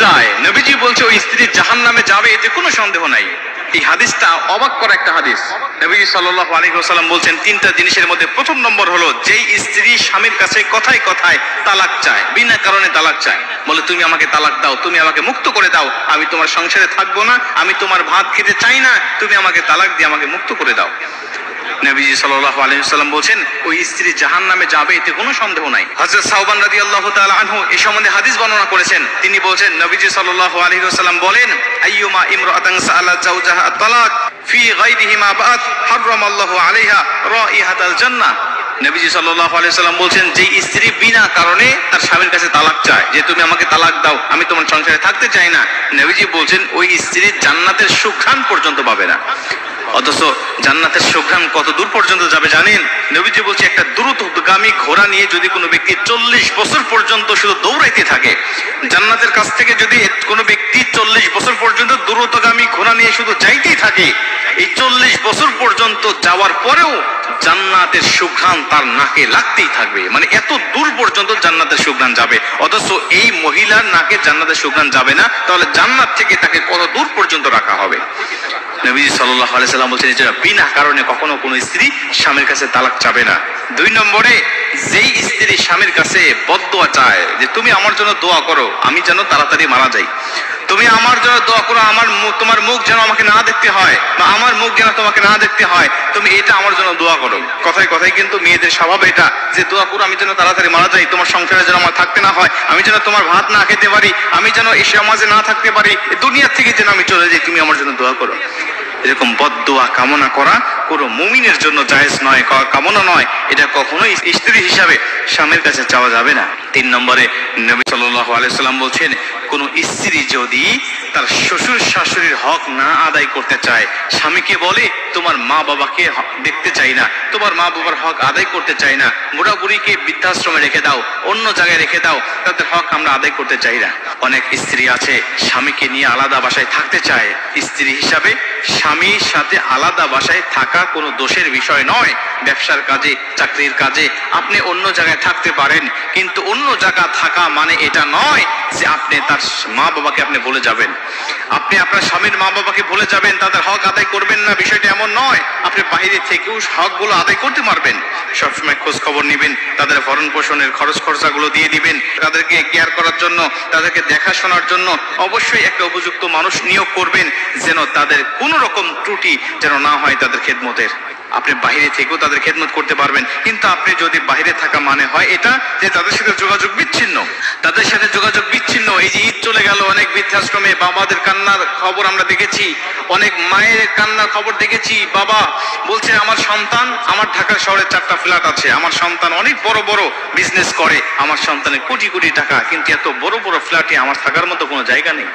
যায় নবীজি বলছে ওই স্ত্রী জাহান নামে এতে কোনো সন্দেহ নাই। এই হাদিসটা অবাক করা একটা হাদিস। নবীজি সাল্লাল্লাহু আলাইহি ওয়াসাল্লাম বলছেন, তিনটা জিনিসের মধ্যে প্রথম নম্বর হলো, যেই স্ত্রী স্বামীর কাছে কথায় কথায় তালাক চায়, বিনা কারণে তালাক চায়। বলে, তুমি আমাকে তালাক দাও, তুমি আমাকে মুক্ত করে দাও, আমি তোমার সংসারে থাকব না, আমি তোমার ভাত খেতে চাই না, তুমি আমাকে তালাক দিয়ে আমাকে মুক্ত করে দাও। নবীজি সাল্লাল্লাহু আলাইহি বলছেন, ওই স্ত্রী জাহান্নামে যাবে, এতে কোনো সন্দেহ নাই। হযরত সাউবান রাদিয়াল্লাহু তাআলা আনহু এই সম্বন্ধে হাদিস বর্ণনা করেছেন। তিনি বলছেন, নবীজি সাল্লাল্লাহু আলাইহি ওয়াসাল্লাম বলেন, আইয়ুমা ইমরাতান সাআলা জাওজাহা তালাক ফি গায়রিহি মা বাত হারামাল্লাহু আলাইহা রাইহাতাল জান্নাহ। নবীজি সাল্লাল্লাহু আলাইহি সাল্লাম বলছেন, যে স্ত্রী বিনা কারণে তার স্বামীর কাছে তালাক চায়, যে তুমি আমাকে তালাক দাও, আমি তোমার সংসারে থাকতে চাই না। নবীজি বলছেন, ওই স্ত্রী জান্নাতের সুঘ্রাণ পর্যন্ত পাবে না। অথচ জান্নাতের সুঘ্রাণ কত দূর পর্যন্ত যাবে জানেন? নবীজি বলছে, একটা দ্রুতগামী ঘোড়া নিয়ে যদি কোনো ব্যক্তি চল্লিশ বছর পর্যন্ত শুধু দৌড়াইতে থাকে, জান্নাতের কাছ থেকে যদি কোনো ব্যক্তি চল্লিশ বছর পর্যন্ত দ্রুতগামী ঘোড়া নিয়ে শুধু যাইতেই থাকে, এই চল্লিশ বছর পর্যন্ত যাওয়ার পরেও জান্নাতের সুঘ্রাণ তার নাকে লাগতেই থাকবে। মানে এত দূর পর্যন্ত জান্নাতের সুঘ্রাণ যাবে। অথচ এই মহিলার নাকে জান্নাতের সুঘ্রাণ যাবে না, তাহলে জান্নাত থেকে তাকে কত দূর পর্যন্ত রাখা হবে? নবীজি সাল্লাহ আলাইসাল্লাম বলছেন যে বিনা কারণে কখনো কোনো স্ত্রী স্বামীর কাছে তালাক চাবে না। দুই নম্বরে, যেই স্ত্রী স্বামীর কাছে বদোয়া চায় যে, তুমি আমার জন্য দোয়া করো, আমি যেন তাড়াতাড়ি মারা যাই। তুমি আমার জন্য দোয়া করো, আমার তোমার মুখ যেন আমাকে না দেখতে হয় বা আমার মুখ যেন তোমাকে না দেখতে হয়, তুমি এটা আমার জন্য দোয়া করো। কথায় কথায় কিন্তু মেয়েদের স্বভাব এটা যে, দোয়া করো, আমি যেন তাড়াতাড়ি মারা যাই, তোমার সংসারে যেন আমার থাকতে না হয়, আমি যেন তোমার ভাত না খেতে পারি, আমি যেন এই সমাজে না থাকতে পারি দুনিয়ার থেকে যেন আমি চলে যাই, তুমি আমার জন্য দোয়া করো। এরকম বদুয়া কামনা করা কোনো মুমিনের জন্য জায়েজ নয় কামনা নয়। এটা কখনোই স্ত্রী হিসাবে স্বামীর কাছে চাওয়া যাবে না। তিন নম্বরে নবী সাল্লাল্লাহু আলাইসাল্লাম বলছেন, কোন স্ত্রী যদি তার শ্বশুর শাশুড়ির হক না আদায় করতে চায়, স্বামীকে বলে তোমার মা বাবাকে দেখতে চাই না। তোমার মা বাবার হক আদায় করতে চাই না। বুড়া বুড়িকে বৃদ্ধাশ্রমে রেখে দাও, অন্য জায়গায় রেখে দাও। তাদের হক আমরা আদায় করতে চাই না। অনেক স্ত্রী আছে, স্বামীকে নিয়ে আলাদা বাসায় থাকতে চায়। স্ত্রী হিসাবে স্বামীর সাথে আলাদা বাসায় থাকা কোনো দোষের বিষয় নয়। ব্যবসার কাজে, চাকরির কাজে আপনি অন্য জায়গায় থাকতে পারেন। কিন্তু অন্য জায়গা থাকা মানে এটা নয় যে আপনি তার মা বাবাকে আপনি বলে যাবেন। আপনি আপনার স্বামীর মা বাবাকে বলে যাবেন, তাদের হক আদায় করবেন না, বিষয়টা এমন নয়। আপনি বাইরে থেকেও হকগুলো আদায় করতে পারবেন। সবসময় খোঁজ খবর নেবেন, তাদের ভরণ পোষণের খরচ খরচাগুলো দিয়ে দিবেন, তাদেরকে কেয়ার করার জন্য, তাদেরকে দেখাশোনার জন্য অবশ্যই একটা উপযুক্ত মানুষ নিয়োগ করবেন, যেন তাদের কোনো রকম ত্রুটি যেন না হয় তাদের খেদমতের। আপনি বাইরে থেকেও তাদের খেদমত করতে পারবেন। কিন্তু আপনি যদি বাইরে থাকা মানে হয় এটা, যে তাদের সাথে যোগাযোগ বিচ্ছিন্ন। তাদের সাথে যোগাযোগ বিচ্ছিন্ন। এই যে ঈদ চলে গেল, অনেক বৃদ্ধাশ্রমে বাবাদের কান্নার খবর আমরা দেখেছি। অনেক মায়ের কান্নার খবর দেখেছি। বাবা বলছে আমার সন্তান, আমার ঢাকা শহরে চারটা ফ্ল্যাট আছে। আমার সন্তান অনেক বড় বড় বিজনেস করে। আমার সন্তানের কোটি কোটি টাকা। কিন্তু এত বড় বড় ফ্ল্যাটে আমার থাকার মতো কোনো জায়গা নেই।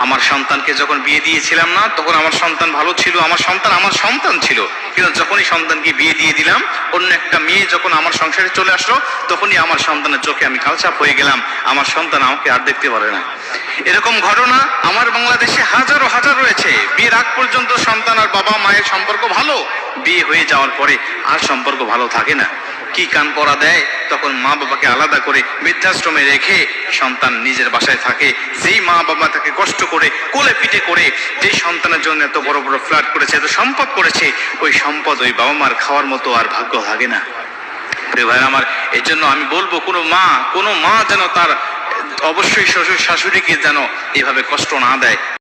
আমার সন্তানকে যখন বিয়ে দিয়েছিলাম না, তখন আমার সন্তান ভালো ছিল, আমার সন্তান আমার সন্তান ছিল। কিন্তু যখনই সন্তানকে বিয়ে দিয়ে দিলাম, অন্য একটা মেয়ে যখন আমার সংসারে চলে আসলো, তখনই আমার সন্তানের চোখে আমি কালচাপ হয়ে গেলাম। আমার সন্তান আমাকে আর দেখতে পারে না। এরকম ঘটনা আমার বাংলাদেশে হাজারো হাজার রয়েছে। বিয়ের আগ পর্যন্ত সন্তান আর বাবা মায়ের সম্পর্ক ভালো, বিয়ে হয়ে যাওয়ার পরে আর সম্পর্ক ভালো থাকে না। কি কান পড়া দেয়? তখন মা বাবাকে আলাদা করে বৃদ্ধাশ্রমে রেখে সন্তান নিজের বাসায় থাকে। যেই মা বাবা তাকে কষ্ট করে কোলে পিঠে করে যেই সন্তানের জন্য এত বড় বড় ফ্ল্যাট করেছে, এত সম্পদ করেছে, ওই সম্পদ ওই বাবা মার খাওয়ার মতো আর ভাগ্য লাগে না। ভাই আমার এই জন্য আমি বলব, কোনো মা কোনো মা যেন তার অবশ্যই শ্বশুর শাশুড়িকে যেন এভাবে কষ্ট না দেয়।